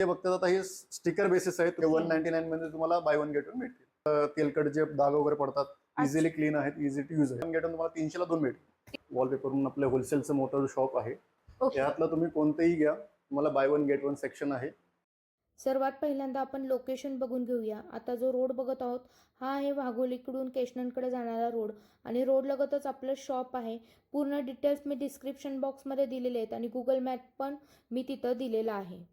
हे बघता आता हे स्टिकर बेसिस आहेत. वन नाईन्टी नाईन मध्ये तुम्हाला buy one get one um, तेलकट जे डाग वगैरे पडतात इझिली क्लीन आहेत इझी टू युज आहे गेट वन तुम्हाला तीनशेला दोन वॉलपेपर म्हणून आपलं होलसेलचं मोठं शॉप आहे. ओके यातलं तुम्ही कोणतंही घ्या. तुम्हाला buy one get one section आहे. सर्वात पहिल्यांदा आपण लोकेशन बघून घेऊया. आता जो रोड बघत आहोत हा आहे वाघोलीकडून केशनकडे जाणारा रोड आणि रोड लगतच आपलं शॉप आहे. पूर्ण डिटेल्स मी डिस्क्रिप्शन बॉक्समध्ये दिलेले आहेत आणि गुगल मॅप पण मी तिथं दिलेला आहे.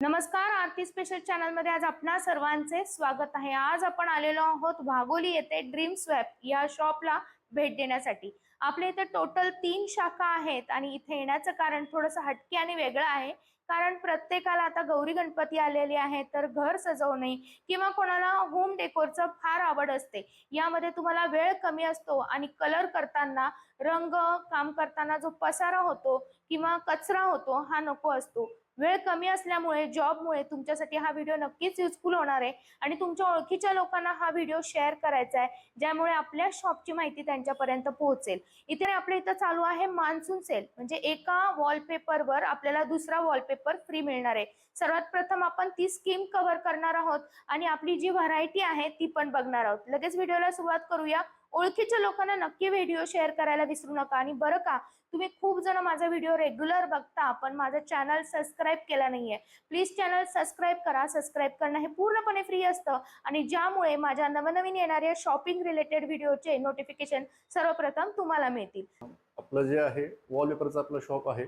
नमस्कार आरती स्पेशल चॅनलमध्ये आज आपणा सर्वांचे स्वागत आहे. आज आपण आलेलो आहोत वाघोली येथे ड्रीम स्वॅप या शॉपला भेट देण्यासाठी. आपल्या इथे टोटल तीन शाखा आहेत आणि इथे येण्याचं कारण थोडंसं हटके आणि वेगळं आहे. कारण प्रत्येकाला आता गौरी गणपती आलेली आहे तर घर सजवणे किंवा कोणाला होम डेकोरचं फार आवड असते. यामध्ये तुम्हाला वेळ कमी असतो आणि कलर करताना रंग काम करताना जो पसारा होतो किंवा कचरा होतो हा नको असतो. वेळ कमी असल्यामुळे जॉबमुळे तुमच्यासाठी हा व्हिडिओ नक्कीच युजफुल होणार आहे. आणि तुमच्या ओळखीच्या लोकांना हा व्हिडिओ शेअर करायचा आहे ज्यामुळे आपल्या शॉपची माहिती त्यांच्यापर्यंत पोहोचेल. इथे आपल्या इथं चालू आहे मान्सून सेल. म्हणजे एका वॉलपेपरवर आपल्याला दुसरा वॉलपेपर फ्री मिळणार आहे. सर्वात प्रथम आपण ती स्कीम कव्हर करणार आहोत आणि आपली जी व्हरायटी आहे ती पण बघणार आहोत. लगेच व्हिडिओला सुरुवात करूया. ओळखीच्या लोकांना नक्की व्हिडिओ शेअर करायला विसरू नका. आणि बरं का तुम्ही खूप जण माझा व्हिडिओ रेग्युलर बघता पण माझं चॅनल सबस्क्राईब केला नाहीये. प्लीज चॅनल सबस्क्राईब करा. सबस्क्राईब करणं हे पूर्णपणे फ्री असतं. आणि ज्यामुळे माझ्या नवनवीन येणाऱ्या शॉपिंग रिलेटेड व्हिडिओचे नोटिफिकेशन सर्वप्रथम तुम्हाला मिळतील. आपलं जे आहे वॉलपेपरचं आपलं शॉप आहे.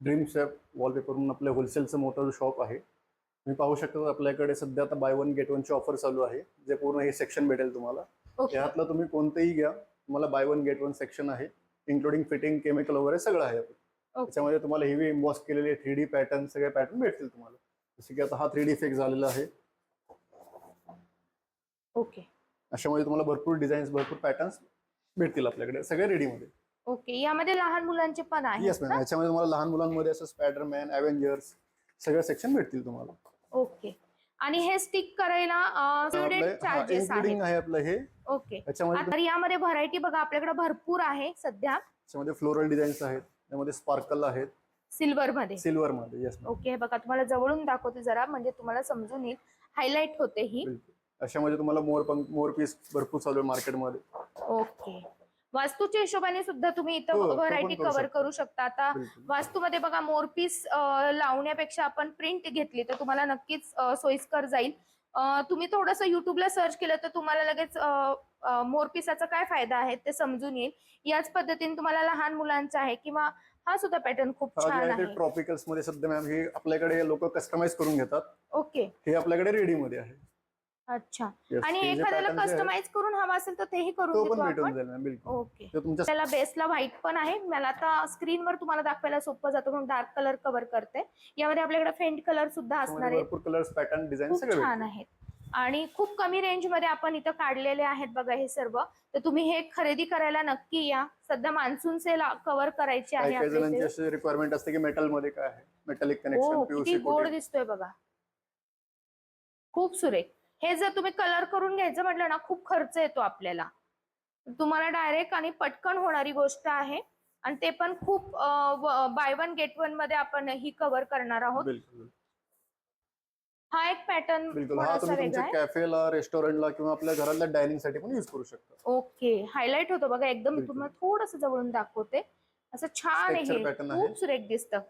ड्रीम शॉप वॉलपेपर म्हणून आपलं होलसेलचं मोठं शॉप आहे. तुम्ही पाहू शकता आपल्याकडे सध्या आता बाय वन गेट वनची ऑफर चालू आहे. जे पूर्ण हे सेक्शन भेटेल तुम्हाला. ओके यातलं तुम्ही कोणतेही घ्या. तुम्हाला buy one get one section आहे. इन्क्लुडिंग फिटिंग केमिकल वगैरे सगळं आहे. त्याच्यामध्ये तुम्हाला हेवी इम्बॉस केलेले थ्री डी पॅटर्न सगळे पॅटर्न भेटतील तुम्हाला. जसं की आता हा थ्री डी इफेक्ट झालेला आहे. ओके अशामध्ये तुम्हाला भरपूर डिझाईन्स भरपूर पॅटर्न्स भेटतील आपल्याकडे सगळे रेडीमध्ये ओके यामध्ये लहान मुलांचे पण आहे येस मॅम याच्यामध्ये तुम्हाला लहान मुलांमध्ये असं स्पायडरमॅन अव्हेंजर्स सगळं सेक्शन भेटतील तुम्हाला. ओके आणि हे स्टिक करायला चार्जेस आहेत. आहे आपलं हे. ओके. यामध्ये व्हरायटी बघा आपल्याकडे भरपूर आहे सध्या. त्याच्यामध्ये फ्लोरल डिझाईन्स आहेत त्यामध्ये स्पार्कल आहेत. सिल्वर मध्ये सिल्वर मध्ये ओके हे बघा तुम्हाला जवळून दाखवते जरा म्हणजे तुम्हाला समजून येईल. हायलाइट होते ही. बिलकुल. अशामध्ये तुम्हाला मोर मोर पीस भरपूर चालू आहे मार्केटमध्ये ओके. वास्तूच्या हिशोबाने सुद्धा तुम्ही हो, इथं व्हरायटी करू कव्हर शकता. करू शकता. आता बिलकुल. वास्तूमध्ये बघा मोरपीस लावण्यापेक्षा आपण प्रिंट घेतली तर तुम्हाला नक्कीच अ, सोयीस्कर जाईल. अ, तुम्ही थोडंसं युट्यूबला सर्च केलं तर तुम्हाला लगेच अ, अ, मोरपिसाचा काय फायदा आहे ते समजून येईल. याच पद्धतीने तुम्हाला लहान मुलांचा आहे किंवा हा सुद्धा पॅटर्न खूप हा जे छान आहे ते आहे. ट्रॉपिकल्समध्ये सध्या मॅम हे आपल्याकडे लोक कस्टमाइज करून घेतात. ओके हे आपल्याकडे रेडी मध्ये आहे. अच्छा. Yes, आणि हे जे एखाद्याला कस्टमाइज करून हवा असेल तर तेही तो करून पण देतो भेटून आपण. जाईल मॅम बिलकुल. ओके. तुमच्या त्याला बेसला व्हाईट पण आहे. मला आता स्क्रीनवर तुम्हाला दाखवायला सोपं जातं म्हणून डार्क कलर कव्हर करते. यामध्ये आपल्याकडे फेंट कलर सुद्धा असणार त्यामध्ये आहेत. भरपूर कलर्स पॅटर्न डिझाईन खूप सगळे छान भेटतील. आहेत. आणि खूप कमी रेंजमध्ये आपण इथं काढलेले आहेत बघा हे सर्व. तर तुम्ही हे खरेदी करायला नक्की या. सध्या मान्सून सेल कव्हर करायची आहे काही काही आपल्या जणांची इथे. अशी रिक्वायरमेंट असते की मेटलमध्ये काय आहे. मेटलिक हो कनेक्शन किती पीयूसी गोड दिसतोय बघा. खूप सुरेख. हे जर तुम्ही कलर करून घ्यायचं म्हटलं ना खूप खर्च येतो आपल्याला. तुम्हाला डायरेक्ट आणि पटकन होणारी गोष्ट आहे. आणि ते पण खूप बाय वन गेट वनमध्ये आपण ही कव्हर करणार आहोत. हा एक पॅटर्न कॅफेला रेस्टॉरंटला किंवा आपल्या घरातल्या डायनिंगसाठी पण युज करू शकता. ओके. हायलाइट होतो बघा एकदम. तुम्हाला थोडस जवळून दाखवते. असं छान हे. खूप सुरेख दिसतं.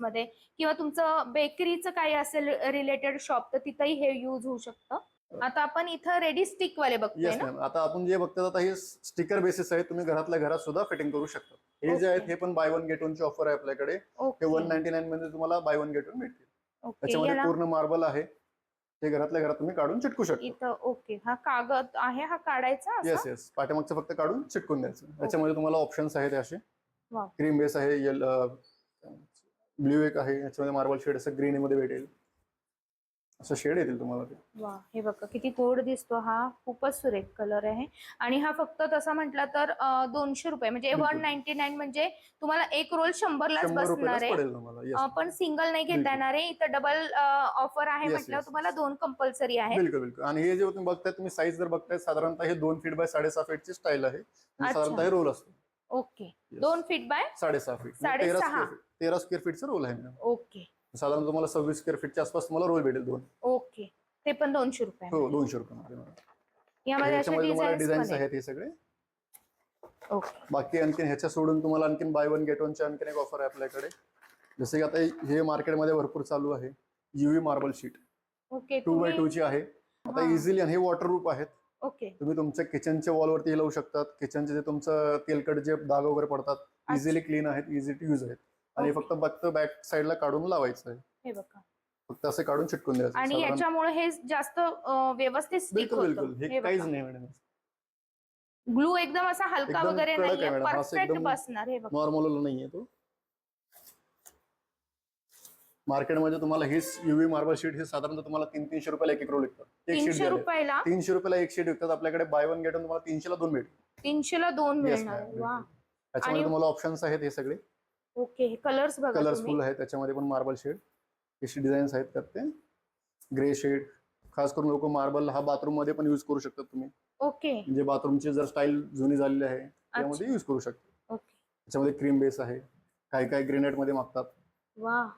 मध्ये किंवा तुमचं बेकरीचं काही असेल रिलेटेड शॉप तर तिथंही हे युज होऊ शकतं. आता आपण इथं रेडी स्टिक वाले बघतोय ना? आता आपण जे बघतात आता हे स्टिकर बेसिस आहे तुम्ही घरातल्या घरात सुद्धा फिटिंग करू शकता. हे जे. आहेत हे पण बाय वन गेट ची ऑफर आहे आपल्याकडे. हे वन नाईन्टी नाईन मध्ये तुम्हाला buy one get one okay त्याच्यामध्ये पूर्ण मार्बल आहे. ते घरातल्या घरात तुम्ही काढून चिटकू शकता. इथं ओके हा कागद आहे हा काढायचा असा? येस येस पाठीमागचं फक्त काढून चिटकून द्यायचं. त्याच्यामध्ये तुम्हाला ऑप्शन्स आहेत असे. क्रीम बेस आहे ब्ल्यू एक आहे याच्यामध्ये मार्बल शेड असं ग्रीन मध्ये भेटेल. असं शेड येतील तुम्हाला ते. वा हे बघा किती गोड दिसतो हा. खूपच सुरेख कलर आहे. आणि हा फक्त तसा म्हटला तर दोनशे रुपये म्हणजे बिलकुल. वन नाईन्टी नाईन म्हणजे तुम्हाला एक रोल शंभरलाच शंभर बसणार रुपयालाच आहे. पडेल तुम्हाला अं, येस पण सिंगल नाही घेता बिलकुल. येणार आहे. इथं डबल ऑफर आहे Yes, म्हटलं yes. तुम्हाला दोन कंपल्सरी आहे बिलकुल बिलकुल. आणि हे जे तुम्ही बघताय तुम्ही साईज जर बघताय साधारणतः हे दोन फीट बाय साडेसहा फीटची स्टाईल आहे. आणि अच्छा. साधारणतः रोल असतो. ओके. दोन फीट बाय साडेसहा फीट साडेसहा. तेरा स्क्वेअर तेरा स्क्वेअर फीटचा रोल आहे ओके. साधारण तुम्हाला सव्वीस स्क्वेअर फीटच्या आसपास तुम्हाला रोल भेटेल दोन. ओके. ते पण दोनशे रुपये हो दोनशे रुपये यामध्ये तुम्हाला डिझाईन्स आहेत. हे सगळे. ओके. बाकी आणखीन ह्याच्या सोडून तुम्हाला आणखीन बाय वन गेट वनची आणखीन एक ऑफर आहे आपल्याकडे. जसे की आता हे मार्केटमध्ये भरपूर चालू आहे. UV marble sheet okay two by two ची आहे. आता. इझिली आणि हे वॉटर प्रूफ आहेत. ओके. तुम्ही तुमच्या किचनच्या वॉलवरती लावू शकतात. किचनचे जे तुमचं तेलकट जे डाग वगैरे पडतात इझिली क्लीन आहेत इझी टू युज आहेत. आणि. फक्त फक्त बॅक साईडला काढून लावायचं आहे हे बघा. फक्त असं काढून चिटकून द्यायचं. आणि याच्यामुळे हे जास्त व्यवस्थित स्टिक बिलकुल बिलकुल. होतं. हे काहीच नाही मॅडम ग्लू एकदम असा हलका वगैरे नाहीये असं परफेक्ट बसणार. हे बघा. नॉर्मल नाहीये तो. मार्केटमध्ये तुम्हाला हेच युव्ही मार्बल शीट हे साधारणतः तुम्हाला तीन तीनशे रुपयाला एक एक रोल विकतात एक शीट तीनशे रुपयाला? तीनशे रुपयाला एक शीट विकतात. आपल्याकडे बाय वन गेट तुम्हाला तीनशेला दोन भेटतील तीनशेला दोन Yes, मिळणार. ma'am, वा. त्याच्यामध्ये आणि- तुम्हाला ऑप्शन्स आहेत हे सगळे. ओके कलर्स बघा कलरफुल तुम्ही. आहेत. त्याच्यामध्ये पण मार्बल शेड अशी डिझाईन्स आहेत त्यात ते. ग्रे शेड खास करून लोक मार्बल हा बाथरूममध्ये पण युज करू शकतात तुम्ही. ओके. म्हणजे बाथरूमची जर स्टाईल जुनी झालेली आहे त्यामध्ये युज करू शकता. ओके. त्याच्यामध्ये क्रीम बेस आहे. काही काही ग्रेनाइटमध्ये मागतात. वा.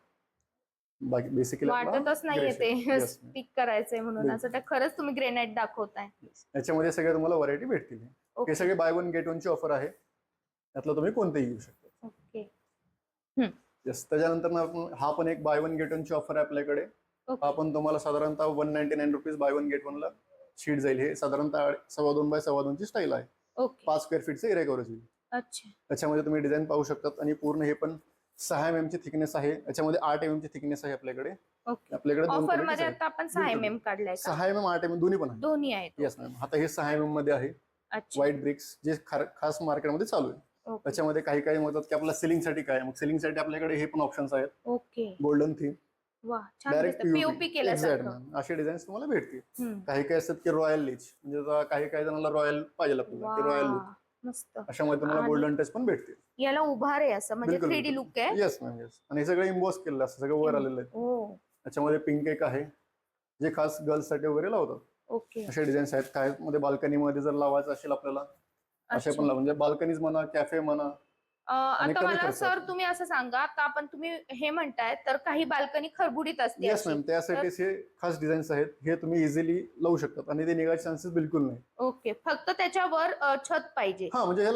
बाकी बेसिकली वाटतच नाहीये ते. स्टिक करायचंय म्हणून. असं वाटतं खरंच तुम्ही ग्रेनाइट दाखवताय. याच्यामध्ये सगळे तुम्हाला व्हरायटी भेटतील. हे सगळे बाय वन गेट ची ऑफर आहे. त्यातलं तुम्ही कोणतेही घेऊ शकता. ओके त्याच्यानंतर हा पण एक बाय वन गेट ची ऑफर आहे आपल्याकडे. हा पण तुम्हाला साधारणतः one ninety nine rupees buy one get वनला शीट जाईल. हे साधारणतः सव्वा दोन बाय सव्वा दोनची स्टाईल आहे. पाच स्क्वेअर फीटचं एरिया कव्हरेज होईल अच्छा. त्याच्यामध्ये तुम्ही डिझाईन पाहू शकतात आणि पूर्ण हे पण सहा एम ची थिकनेस आहे. याच्यामध्ये आठ एम ची थिकनेस आहे आपल्याकडे. ओके. आपल्याकडे दोन ऑफरमध्ये. आता आपण सहा. एम एम काढलाय? सहा एम एम आठ एम दोन्ही पण आहे दोन्ही आहेत. येस मॅम आता हे सहा एम एममध्ये आहे. व्हाईट ब्रिक्स जे खास मार्केटमध्ये चालू आहे. त्याच्यामध्ये काही काही म्हणतात की आपल्याला सिलिंगसाठी काय? मग सिलिंगसाठी आपल्याकडे हे पण ऑप्शन्स आहेत. Okay. Golden theme direct POP exact असे डिझाईन तुम्हाला भेटतील. काही काही असतात की रॉयल लिच म्हणजे काही काही जणांना रॉयल पाहिजे आपल्याला रॉयल लुक मस्त अशामध्ये तुम्हाला आणि- गोल्डन टच पण भेटतील. याला उभार आहे असं म्हणजे बिलकुल, थ्री डी बिलकुल. लुक आहे. येस मॅम येस आणि हे सगळं इम्बॉस केलेलं असतं सगळं वर आलेलं आहे. त्याच्यामध्ये पिंक एक आहे. जे खास गर्ल्ससाठी वगैरे लावतात. ओके. असे डिझाईन्स आहेत. काय मध्ये balcony मध्ये जर लावायचं असेल आपल्याला असे. पण लाव. म्हणजे बाल्कनीज म्हणा कॅफे म्हणा आता मला. सर तुम्ही असं सांगा आता आपण तुम्ही हे म्हणताय तर काही बाल्कनी खरबुडीत असते येस. मॅम त्यासाठीच हे खास डिझाईन्स आहेत. हे तुम्ही इझिली लावू शकतात आणि ते निघायचे चान्सेस बिलकुल नाही. ओके. फक्त त्याच्यावर छत पाहिजे. हा म्हणजे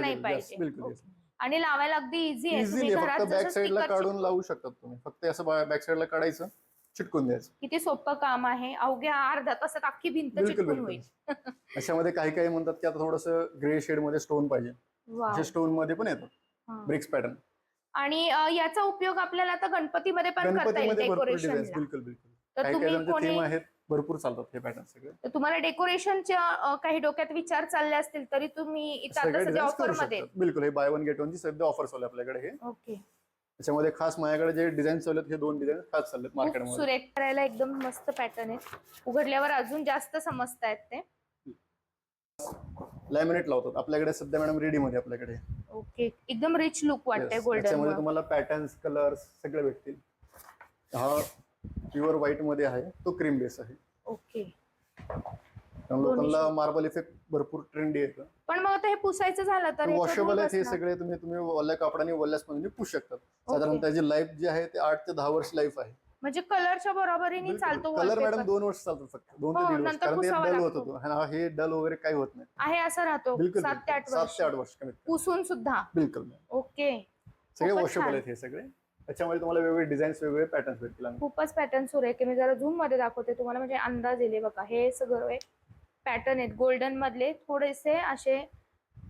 नाही पाहिजे. बिलकुल. आणि लावायला अगदी इझी आहे. घरात फक्त बॅक साईडला काढून लावू शकतात तुम्ही. फक्त असं बॅक साईडला काढायचं चिटकून द्यायचं. किती सोपं काम आहे. अवघ्या अर्ध्या तासात अख्खी भिंत चिटकून होईल. अशामध्ये काही काही म्हणतात की आता थोडस ग्रे शेडमध्ये स्टोन पाहिजे. स्टोनमध्ये पण येतात हा. Bricks pattern. आणि याचा उपयोग आपल्याला आता गणपतीमध्ये पण करता येईल डेकोरेशनला बिलकुल बिलकुल. तर तुम्ही आहेत भरपूर चालतात हे पॅटर्न सगळे. तर तुम्हाला डेकोरेशनच्या काही डोक्यात विचार चालले असतील तरी तुम्ही इथं ऑफरमध्ये बिलकुल हे बाय वन गेट वन ची सध्या ऑफर चालू आपल्याकडे हे. ओके. त्याच्यामध्ये खास माझ्याकडे जे डिझाईन चालू आहेत हे दोन डिझाईन खास चाललेत खूप मार्केटमध्ये सुरेख करायला एकदम मस्त पॅटर्न आहे उघडल्यावर अजून जास्त समजतायत ते. लॅमिनेट लावतात. आपल्याकडे सध्या मॅडम रेडी मध्ये आपल्याकडे. ओके. एकदम रिच लुक वाटतंय Yes. गोल्डन त्याच्यामध्ये तुम्हाला पॅटर्न्स कलर्स सगळे भेटतील. हा प्युअर व्हाईटमध्ये आहे. तो क्रीम बेस आहे. ओके. त्यामुळे दोन्ही लोकांना. मार्बल इफेक्ट भरपूर ट्रेंडी येतं. पण मग आता हे पुसायचं झालं तर वॉशेबल आहेत हे. सगळे तुम्ही तुम्ही ओल्या कापडाने ओल्या स्पंजने पुसू शकतात. साधारण त्याची लाईफ जी आहे ते आठ ते दहा वर्ष लाईफ आहे. म्हणजे कलरच्या बरोबरीने चालतो कलर मॅडम. दोन वर्ष चालतो फक्त. दोन हो, ते दीड वर्ष. नंतर कारण ते पुसावा डल होत लागतो. होतो. हा हे डल वगैरे काही होत नाही. आहे असं राहतो. बिलकुल सात ते आठ बिलकुल. वर्ष सात ते आठ वर्ष कमीत कमी. पुसून सुद्धा. बिलकुल ओके. सगळे खूपच वॉशेबल छान. आहेत हे सगळे. त्याच्यामध्ये तुम्हाला वेगवेगळे डिझाईन्स वेगवेगळे पॅटर्न्स भेटतील खूपच पॅटर्न सुरेख आहे. मी जरा झूममध्ये दाखवते. तुम्हाला म्हणजे अंदाज येईल बघा. हे सगळं पॅटर्न आहेत. गोल्डन मधले थोडेसे असे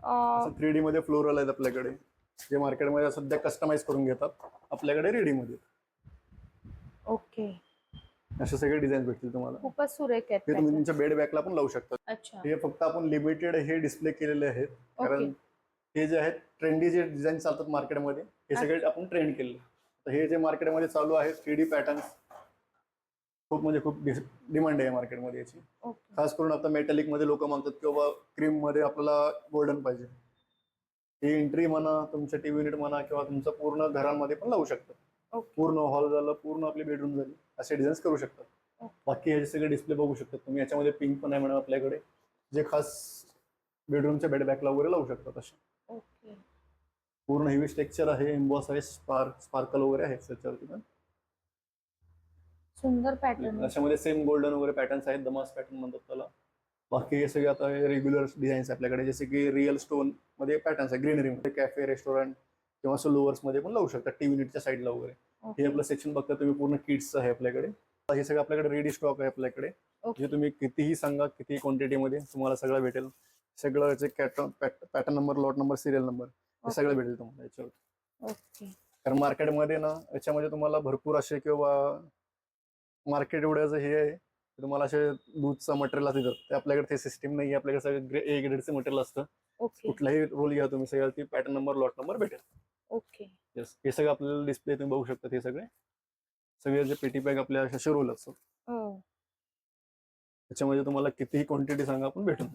अं, थ्री डी मध्ये फ्लोरल आहेत आपल्याकडे. जे मार्केटमध्ये सध्या कस्टमाइज करून घेतात. आपल्याकडे रेडी मध्ये. ओके. असे सगळे डिझाईन भेटतील तुम्हाला. खूपच सुरेख आहेत हे तुम्ही. तुमच्या बेड बॅकला पण लावू शकता. अच्छा. हे फक्त आपण लिमिटेड हे डिस्प्ले केलेले आहेत. कारण हे जे आहेत ट्रेंडी जे डिझाईन चालतात मार्केटमध्ये हे सगळे आपण ट्रेंड केले तर हे जे मार्केटमध्ये चालू आहे थ्री डी पॅटर्न खूप म्हणजे खूप डिमांड आहे मार्केटमध्ये याची. खास करून आता मेटॅलिकमध्ये लोक मागतात की बाबा क्रीममध्ये आपल्याला गोल्डन पाहिजे. ही एंट्री म्हणा तुमच्या टीव्ही युनिट म्हणा किंवा तुमचं पूर्ण घरांमध्ये पण लावू शकतात पूर्ण हॉल झालं पूर्ण आपली बेडरूम झाली. असे डिझाईन्स करू शकतात. बाकी ह्याचे सगळे डिस्प्ले बघू शकतात तुम्ही. याच्यामध्ये पिंक पण आहे मॅडम आपल्याकडे. जे खास बेडरूमच्या बेड बॅकला वगैरे लावू शकतात असे. ओके पूर्ण हेवी स्ट्रक्चर आहे एम्बॉस आहे स्पार्क स्पार्कल वगैरे आहे त्याच्यावरती पण. सुंदर पॅटर्न त्याच्यामध्ये सेम गोल्डन वगैरे पॅटर्न्स आहेत दमास पॅटर्न म्हणतात त्याला. बाकी हे सगळे आता रेग्युलर डिझाईन्स आपल्याकडे. जसे की रिअल स्टोनमध्ये पॅटर्न्स आहे. ग्रीनरी मध्ये कॅफे रेस्टॉरंट किंवा असं लोअर्समध्ये पण लावू शकता टी युनिटच्या साईडला वगैरे. हे आपलं सेक्शन बघता तुम्ही पूर्ण किट्स आहे आपल्याकडे. हे सगळं आपल्याकडे रेडी स्टॉक आहे आपल्याकडे. जे तुम्ही कितीही सांगा किती क्वांटिटी मध्ये तुम्हाला सगळं भेटेल. सगळं pattern number lot number serial number हे सगळं भेटेल तुम्हाला याच्यावर. कारण मार्केटमध्ये ना याच्यामध्ये तुम्हाला भरपूर असे किंवा मार्केट एवढ्याचं हे आहे तुम्हाला असे दूधचं मटेरियल देतात ते आपल्याकडे ते सिस्टीम नाही आपल्याकडे सगळं ए ग्रेडचं मटेरियल असतं. कुठलाही रोल घ्या तुम्ही सगळं ती पॅटर्न नंबर लॉट नंबर भेटेल. ओके. येस हे सगळं आपल्याला डिस्प्ले तुम्ही बघू शकता हे सगळे. सगळे जे पेटी बॅग आपल्या असे रोल असतात. हो. त्याच्यामध्ये तुम्हाला कितीही क्वांटिटी सांगा आपण भेटून.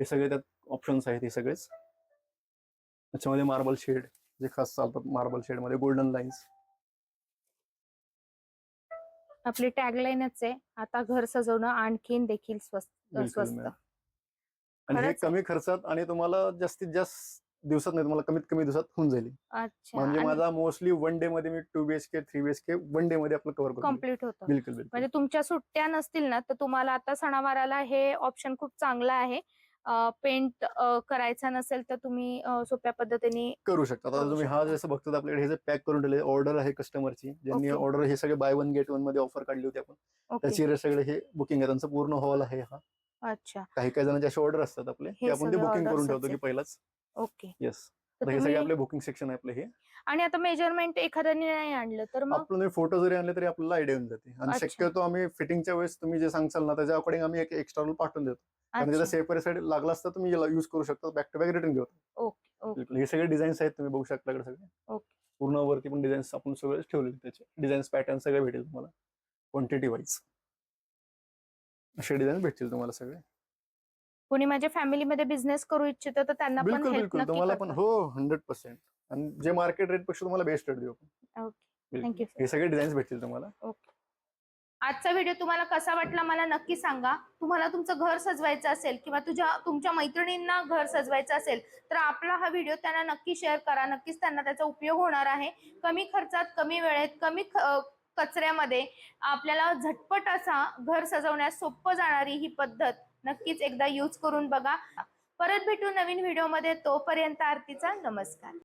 हे सगळे त्यात ऑप्शन्स आहेत हे सगळेच. त्याच्यामध्ये मार्बल शेड जे खास चालतात मार्बल शेडमध्ये गोल्डन लाईन्स आपली टॅगलाईनच आहे आता घर सजवणं आणखीन देखील स्वस्त स्वस्त. आणि हे. कमी खर्चात आणि तुम्हाला जास्तीत जास्त दिवसात नाही तुम्हाला कमीत कमी दिवसात होऊन जाईल. अच्छा. म्हणजे आणि माझा मोस्टली वन डे मध्ये मी two BHK three BHK one day मध्ये आपलं कव्हर करतो. कंप्लीट होतं. बिलकुल बिलकुल. म्हणजे तुमच्या सुट्ट्या नसतील ना तर तुम्हाला आता सणावाराला हे ऑप्शन खूप चांगलं आहे. पेंट करायचा नसेल तर तुम्ही अ, सोप्या पद्धतीने करू शकता. आता करू तुम्ही हा शकता. जसं बघतो आपल्याकडे हे जे पॅक करून ठेवले ऑर्डर आहे कस्टमरची ज्यांनी Okay. ऑर्डर हे सगळे बाय वन गेट वनमध्ये ऑफर काढली होती आपण. ओके त्याची सगळे हे बुकिंग आहे. त्यांचा पूर्ण हॉल आहे हा. अच्छा. काही काही जणांचे असे ऑर्डर असतात आपले हे ते आपण ते सगळे बुकिंग करून ठेवतो की आहेत. पहिलाच. ओके. येस तर हे सगळे तुम्ही आपले बुकिंग सेक्शन आहे आपले हे. आणि आता मेजरमेंट एखाद्याने नाही आणलं तर मग? आपण फोटो जरी आणले तरी आपल्याला आयडिया येऊन जाते. आणि अच्छा. शक्यतो आम्ही फिटिंगच्या वेळेस तुम्ही जे सांगचाल ना त्याच्या अकॉर्डिंग आम्ही एक एक्स्ट्रा पाठवून देतो. आणि त्याचा अच्छा. साईड लागला असता तुम्ही युज करू शकता. बॅक टू बॅक रिटर्न घेऊ ओके ओके. बिलकुल. हे सगळे डिझाईन्स आहेत तुम्ही बघू शकता सगळे. ओके. पूर्ण वरती पण डिझाईन्स आपण सगळे ठेवलेले त्याचे. डिझाईन्स पॅटर्न सगळे भेटेल तुम्हाला. क्वांटिटी वाईज असे डिझाईन भेटतील तुम्हाला सगळे. कोणी माझ्या फॅमिलीमध्ये बिझनेस करू इच्छित तर त्यांना पण बिलकुल हेल्प बिलकुल. नक्की तुम्हाला पण. हो हंड्रेड पर्सेंट आणि जे मार्केट रेटपेक्षा तुम्हाला बेस्ट रेट देऊ आपण. ओके बिलकुल. थँक्यू हे सगळे डिझाईन्स भेटतील तुम्हाला. आजचा व्हिडिओ तुम्हाला कसा वाटला मला नक्की सांगा. तुम्हाला तुमचं घर सजवायचं असेल किंवा तुझ्या तुमच्या मैत्रिणींना घर सजवायचं असेल तर आपला हा व्हिडिओ त्यांना नक्की शेअर करा. नक्कीच त्यांना त्याचा उपयोग होणार आहे. कमी खर्चात कमी वेळेत कमी ख- अ, कचऱ्यामध्ये आपल्याला झटपट असा घर सजवण्यास सोपं जाणारी ही पद्धत नक्कीच एकदा यूज करून बघा. परत भेटू नवीन व्हिडिओमध्ये तोपर्यंत आरतीचा नमस्कार.